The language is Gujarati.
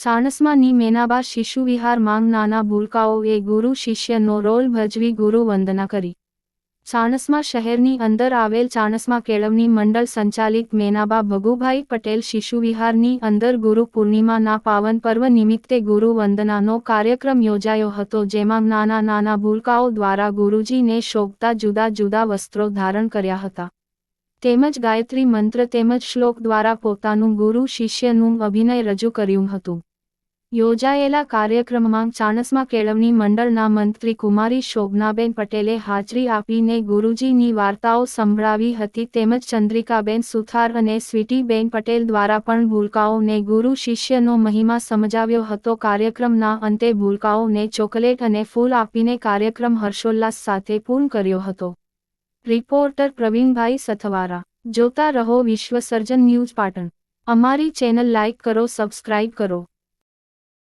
ચાણસ્માની મેનાબા શિશુ વિહાર માંગ નાના ભૂલકાઓએ ગુરુ શિષ્યનો રોલ ભજવી ગુરુ વંદના કરી. ચાણસ્મા શહેરની અંદર આવેલ ચાણસમા કેળવણી મંડળ સંચાલિત મેનાબા ભગુભાઈ પટેલ શિશુ વિહારની અંદર ગુરુ પૂર્ણિમાના પાવન પર્વ નિમિત્તે ગુરુ વંદનાનો કાર્યક્રમ યોજાયો હતો જેમાં નાના નાના ભૂલકાઓ દ્વારા ગુરુજીને શોભતા જુદા જુદા વસ્ત્રો ધારણ કર્યા હતા. તેમજ ગાયત્રી મંત્ર તેમજ શ્લોક દ્વારા પોતાનું ગુરુ શિષ્યનું અભિનય રજૂ કર્યું હતું. યોજાયેલા કાર્યક્રમમાં ચાણસમાં કેળવણી મંડળના મંત્રી કુમારી શોભનાબેન પટેલે હાજરી આપીને ગુરુજીની વાર્તાઓ સંભળાવી હતી તેમજ ચંદ્રિકાબેન સુથાર અને સ્વીટીબેન પટેલ દ્વારા પણ ભૂલકાઓને ગુરુ શિષ્યનો મહિમા સમજાવ્યો હતો. કાર્યક્રમના અંતે ભૂલકાઓને ચોકલેટ અને ફૂલ આપીને કાર્યક્રમ હર્ષોલ્લાસ સાથે પૂર્ણ કર્યો હતો. રિપોર્ટર પ્રવીણભાઈ સથવારા. જોતા રહો વિશ્વ સર્જન ન્યૂઝ પાટણ. અમારી ચેનલ લાઇક કરો, સબસ્ક્રાઇબ કરો.